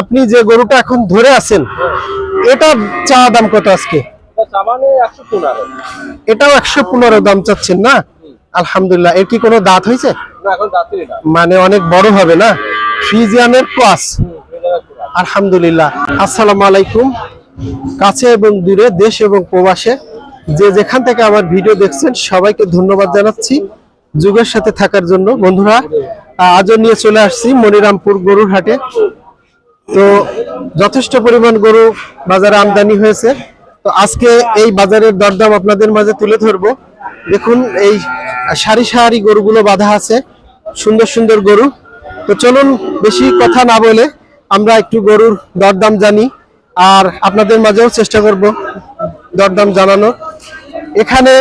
আপনি যে গরুটা এখন ধরে আছেন এটা চা দাম কত আজকে? এটাও একশো পনেরো দাম চাচ্ছেন না? আলহামদুলিল্লাহ। এর কি কোনো দাঁত হয়েছে? মানে অনেক বড় হবে না? ফ্রিজিয়ানের ক্লাস আলহামদুলিল্লাহ। আসসালামু আলাইকুম। কাছে এবং দূরে, দেশ এবং প্রবাসে যে যেখান থেকে আমার ভিডিও দেখছেন, সবাইকে ধন্যবাদ জানাচ্ছি যুগের সাথে থাকার জন্য। বন্ধুরা আজও নিয়ে চলে আসছি মনিরামপুর গরুর হাটে। তো যথেষ্ট পরিমাণ গরু বাজারে আমদানি হয়েছে। তো আজকে এই বাজারের দরদাম আপনাদের মাঝে তুলে ধরবো। দেখুন, এই সারি সারি গরুগুলো বাঁধা আছে। সুন্দর সুন্দর গরু। তো চলুন, বেশি কথা না বলে আমরা একটু গরুর দরদাম জানি আর আপনাদের মাঝেও চেষ্টা করব দরদাম জানানোর। এখানে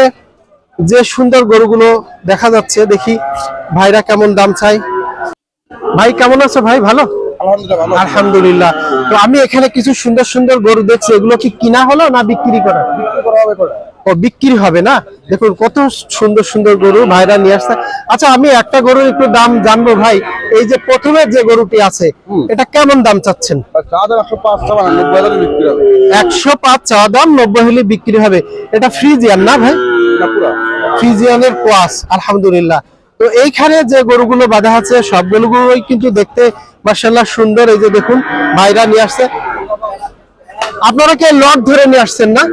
যে সুন্দর গরুগুলো দেখা যাচ্ছে, দেখি ভাইরা কেমন দাম চাই ভাই, কেমন আছো ভাই? ভালো? আলহামদুলিল্লাহ তো আমি এখানে কিছু সুন্দর সুন্দর গরু দেখছি এগুলো কি কিনা হলো না বিক্রি করা? ও বিক্রি হবে না? দেখুন কত সুন্দর সুন্দর গরু ভাইরা নিয়ে আসছে। আচ্ছা আমি একটা গরুর একটু দাম জানব ভাই। এই যে প্রথমে যে গরুটি আছে এটা কেমন দাম চাচ্ছেন? একশো পাঁচ চাওয়া দাম নব্বই হলে বিক্রি হবে। এটা ফ্রিজিয়ান না ভাই? ফ্রিজিয়ানের কোয়াস আলহামদুলিল্লাহ। তো এইখানে যে গরুগুলো বাঁধা আছে, সবগুলোই কিন্তু দেখতে মার্শাল্লাহ সুন্দর। এই যে দেখুন, ভাইরা নিয়ে আসছে। আপনারা কি লট ধরে নিয়ে আসছেন না?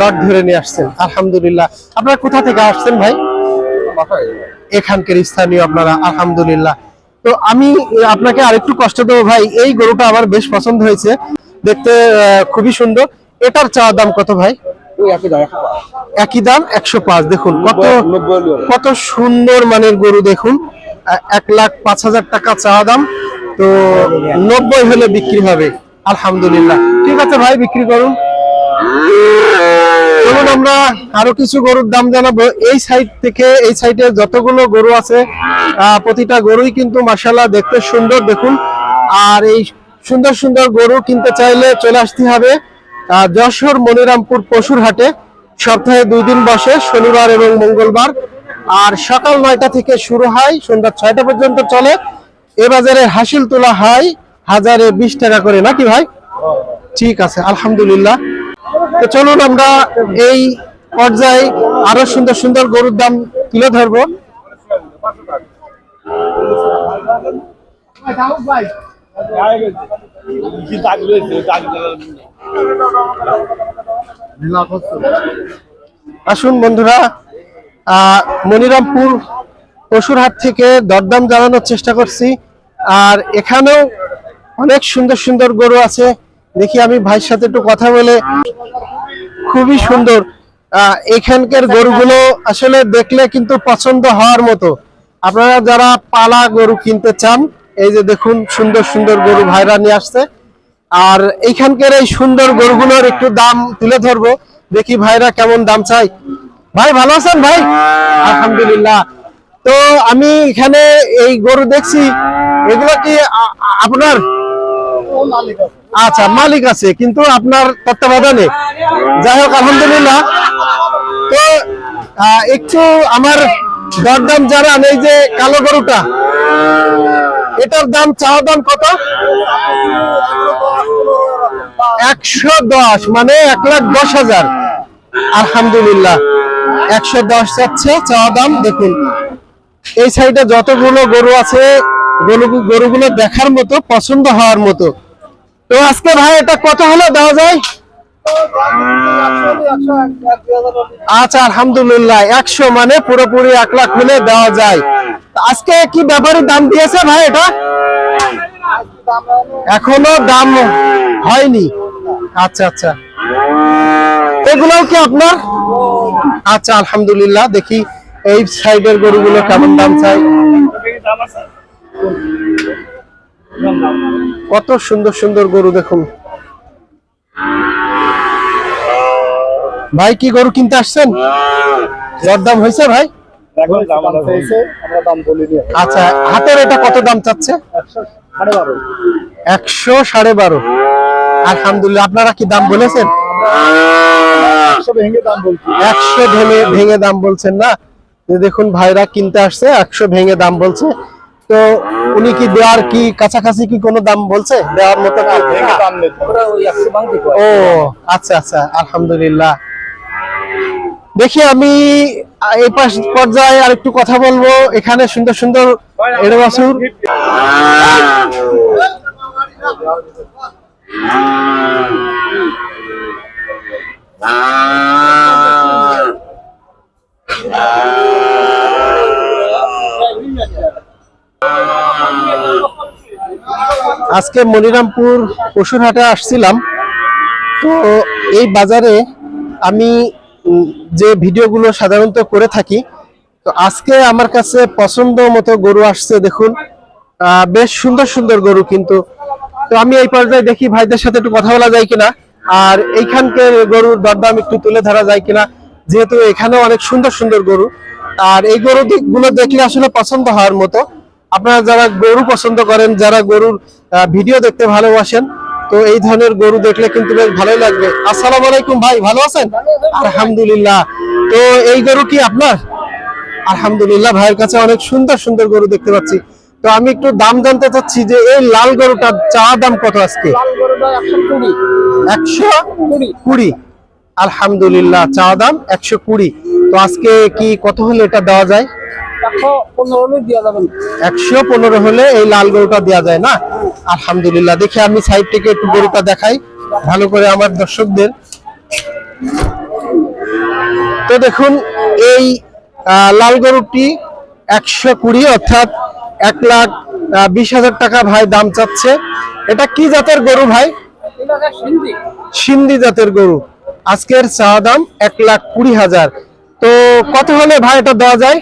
লট ধরে নিয়ে আসছেন, আলহামদুলিল্লাহ। আপনারা কোথা থেকে আসছেন ভাই? এখানকার স্থানীয় আপনারা, আলহামদুলিল্লাহ। তো আমি আপনাকে আরেকটু কষ্ট দেবো ভাই, এই গরুটা আমার বেশ পছন্দ হয়েছে। দেখতে খুবই সুন্দর। এটার চাওয়া দাম কত ভাই? একই দাম একশো পাঁচ। দেখুন কত। কত সুন্দর মানের গরু দেখুন। এক লাখ পাঁচ হাজার টাকা চাওয়া দাম। তো নব্বই হলে বিক্রি হবে। আলহামদুলিল্লাহ। ঠিক আছে ভাই বিক্রি করুন। চলুন আমরা আরও কিছু গরুর দাম জানাব। এই সাইড থেকে এই সাইডে যতগুলো গরু আছে প্রতিটা গরুই কিন্তু মাসাল্লাহ দেখতে সুন্দর দেখুন। আর এই সুন্দর সুন্দর গরু কিনতে চাইলে চলে আসতে হবে যশোর মনিরামপুর পশুর হাটে সপ্তাহে দুই দিন বসে, শনিবার এবং মঙ্গলবার। আর সকাল নয়টা থেকে শুরু হয়, সন্ধ্যা ছয়টা পর্যন্ত চলে। এ বাজারে হাসিল তোলা হয়, হাজারে বিশ টাকা করে। নাকি ভাই? ঠিক আছে, আলহামদুলিল্লাহ। তো চলুন আমরা এই পর্যায়ে আরও সুন্দর সুন্দর গরুর দাম তুলে ধরবো। আসুন বন্ধুরা মনিরামপুর পশুরহাট থেকে দরদাম জানানোর চেষ্টা করছি। আর এখানেও অনেক সুন্দর সুন্দর গরু আছে। দেখি আমি ভাইয়ের সাথে একটু কথা বলে। খুবই সুন্দর। এখানকার গরুগুলো আসলে দেখলে কিন্তু পছন্দ হওয়ার মতো। আপনারা যারা পালা গরু কিনতে চান এই যে দেখুন, সুন্দর সুন্দর গরু ভাইরা নিয়ে আসছে। আর এইখানকার এই সুন্দর গরুগুলোর একটু দাম তুলে ধরবো। দেখি ভাইরা কেমন দাম চাই। ভাই, ভালো আছেন ভাই? আলহামদুলিল্লাহ। তো আমি এখানে এই গরু দেখছি। এগুলো কি আপনার? আচ্ছা মালিক আছে, কিন্তু আপনার তত্ত্বাবধানে। যাই হোক, আলহামদুলিল্লাহ। তো একটু আমার দরদাম জানান, এই যে কালো গরুটা। এটার দাম, চাওয়া দাম কত? একশো দশ মানে এক লাখ দশ হাজার। আলহামদুলিল্লাহ। একশো দশ যাচ্ছে, চাওয়া দাম, দেখুন। এই সাইডে যতগুলো গরু আছে, গরু, গরুগুলো দেখার মতো, পছন্দ হওয়ার মতো। তো আজকে ভাই, এটা কত হলে দেওয়া যায়? আচ্ছা আলহামদুলিল্লাহ। একশো মানে পুরোপুরি এক লাখ হলে দেওয়া যায়। আজকে কি ব্যাপারে দাম দিয়েছে ভাই এটা? এখনও দাম হয়নি। আচ্ছা আচ্ছা। এগুলোও কি আপনার? আচ্ছা আলহামদুলিল্লাহ, দেখি এই সাইডের গরুগুলো কেমন দাম চাই। কত সুন্দর সুন্দর গরু দেখুন। ভাই, কি গরু কিনতে আসছেন? দরদাম হয়েছে ভাই? আচ্ছা হাতের এটা কত দাম চাচ্ছে? একশো সাড়ে বারো। আলহামদুলিল্লাহ আপনারা কি দাম বলেছেন? একশো ভেঙে দাম ভেঙে দাম বলছেন না? দেখুন ভাইরা কিনতে আসছে একশো ভেঙে দাম বলছে। তো উনি কি দেওয়ার কি কাছাকাছি কি কোনো দাম বলছে? দেওয়ার মতো ও আচ্ছা আচ্ছা আলহামদুলিল্লাহ। দেখি আমি এই পাশ পর্যায়ে আর একটু কথা বলব। এখানে সুন্দর সুন্দর এড়ে আজকে মনিরামপুর পশুর হাটে আসছিলাম। তো এই বাজারে আমি যে ভিডিওগুলো সাধারণত করে থাকি, তো আজকে আমার কাছে পছন্দ মতো গরু আসছে, দেখুন। বেশ সুন্দর সুন্দর গরু কিন্তু। তো আমি এই পর্যায়ে দেখি ভাইদের সাথে একটু কথা বলা যায় কিনা। আর এইখানকার গরুর দরদাম একটু তুলে ধরা যায় কিনা, যেহেতু এখানেও অনেক সুন্দর সুন্দর গরু। আর এই গরু গুলো দেখলে আসলে পছন্দ হওয়ার মতো। আপনারা যারা গরু পছন্দ করেন, যারা গরুর ভিডিও দেখতে ভালোবাসেন তো এই ধরনের গরু দেখলে কিন্তু বেশ ভালোই লাগবে। আসসালামু আলাইকুম ভাই ভালো আছেন? আলহামদুলিল্লাহ। তো এই গরু কি আপনার? আলহামদুলিল্লাহ ভাইয়ের কাছে অনেক সুন্দর সুন্দর গরু দেখতে পাচ্ছি। তো আমি একটু দাম জানতে চাচ্ছি যে এই লাল গরুটার চা দাম কত আজকে? একশো কুড়ি। আলহামদুলিল্লাহ চা দাম একশো কুড়ি। তো আজকে কি কত হলে এটা দেওয়া যায়? একশো পনেরো হলে এই লাল গরুটা দেওয়া যায় না? আলহামদুলিল্লাহ দেখি আমি সাইড থেকে একটু গরুটা দেখাই। ভালো করে আমার দর্শকদের। তো দেখুন এই লাল গরুটি একশো কুড়ি অর্থাৎ এক লাখ বিশ হাজার টাকা ভাই দাম চাচ্ছে। এটা কি জাতের গরু ভাই? সিন্ধি জাতের গরু। আজকের চা দাম এক লাখ কুড়ি হাজার। তো কত হলে ভাই এটা দেওয়া যায়?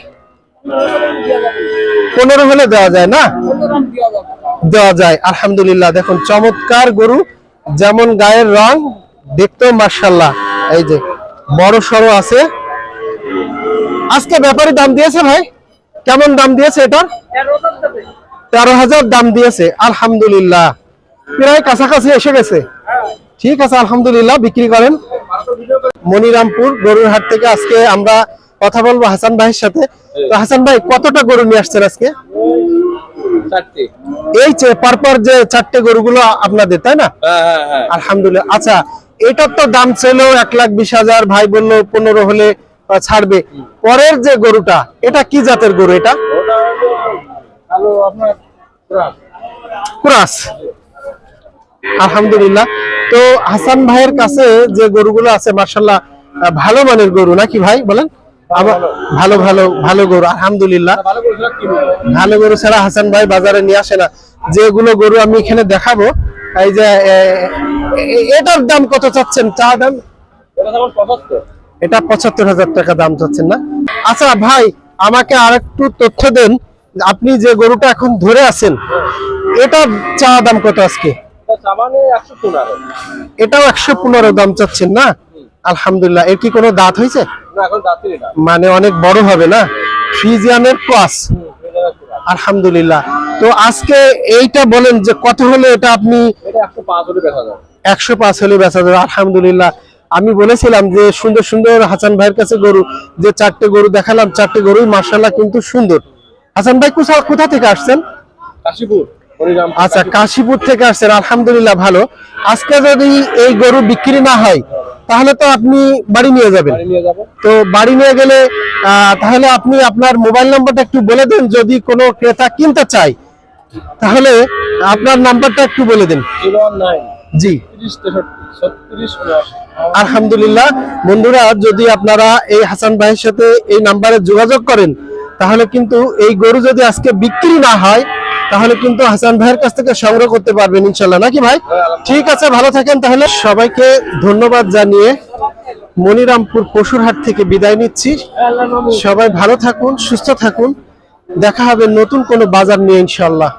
পনেরো হলে দেওয়া যায় না? দেওয়া যায়, আলহামদুলিল্লাহ। দেখুন, চমৎকার গরু, যেমন গায়ের রং, দেখতেও মার্শাল্লাহ এই যে, বড় সড়ো আছে। আজকে ব্যাপারে দাম দিয়েছে ভাই? কেমন দাম দিয়েছে এটা? তেরো হাজার দাম দিয়েছে, আলহামদুলিল্লাহ। প্রায় কাছাকাছি এসে গেছে। ঠিক আছে, আলহামদুলিল্লাহ, বিক্রি করেন। মনিরামপুর গরুর হাট থেকে আজকে আমরা কথা বলব হাসান ভাইয়ের সাথে। তো হাসান ভাই কতটা গরু নিয়ে আসছেন আজকে? এই যে পরপর যে চারটে গরুগুলো আপনাদের তাই না? আলহামদুলিল্লাহ। আচ্ছা এটার তো দাম ছিল এক লাখ বিশ হাজার ভাই বলল পনেরো হলে ছাড়বে। পরের যে গরুটা এটা কি জাতের গরু এটা? ক্রাস। আলহামদুলিল্লাহ। তো হাসান ভাইয়ের কাছে যে গরুগুলো আছে মার্শাল্লাহ ভালো মানের গরু নাকি ভাই বলেন? ভালো ভালো। ভালো গরু আলহামদুলিল্লাহ। ভালো গরু ছাড়া হাসান ভাই বাজারে নিয়ে আসে না। যেগুলো গরু আমি এখানে দেখাবো এই যে এটার দাম কত চাচ্ছেন? চা দাম? এটা পঁচাত্তর। হাজার টাকা দাম চাচ্ছেন না? আচ্ছা ভাই আমাকে আরেকটু তথ্য দেন আপনি যে গরুটা এখন ধরে আছেন এটা চা দাম কত আজকে? এটাও একশো পনেরো দাম চাচ্ছেন না? আলহামদুলিল্লাহ। এর কি কোনো দাঁত হয়েছে? মানে অনেক বড় হবে না? ফ্রিজিয়ানের ক্রস আলহামদুলিল্লাহ। তো আজকে এইটা বলেন যে কত হলে এটা আপনি একশো পাঁচ হলে বেচা যাবে। আলহামদুলিল্লাহ। আমি বলেছিলাম যে সুন্দর সুন্দর হাসান ভাইয়ের কাছে গরু যে চারটে গরু দেখালাম চারটে গরুই মার্শাল্লাহ কিন্তু সুন্দর। হাসান ভাই কোথা থেকে আসছেন? আচ্ছা কাশীপুর থেকে আসছেন আলহামদুলিল্লাহ ভালো। আজকে যদি এই গরু বিক্রি না হয় তাহলে তো আপনি বাড়ি নিয়ে যাবেন। তো বাড়ি নিয়ে গেলে তাহলে আপনি আপনার মোবাইল নাম্বারটা একটু বলে দেন যদি কোনো ক্রেতা কিনতে চায় তাহলে আপনার নাম্বারটা একটু বলে দেন। জি। আলহামদুলিল্লাহ। বন্ধুরা যদি আপনারা এই হাসান ভাইয়ের সাথে এই নাম্বারে যোগাযোগ করেন তাহলে কিন্তু এই গরু যদি আজকে বিক্রি না হয় তাহলে কিন্তু হাসান ভাইয়ের কাছ থেকে সংগ্রহ করতে পারবেন ইনশাল্লাহ নাকি ভাই? ঠিক আছে, ভালো থাকেন তাহলে। সবাইকে ধন্যবাদ জানিয়ে মনিরামপুর পশুরহাট থেকে বিদায় নিচ্ছি। সবাই ভালো থাকুন, সুস্থ থাকুন। দেখা হবে নতুন কোনো বাজার নিয়ে ইনশাল্লাহ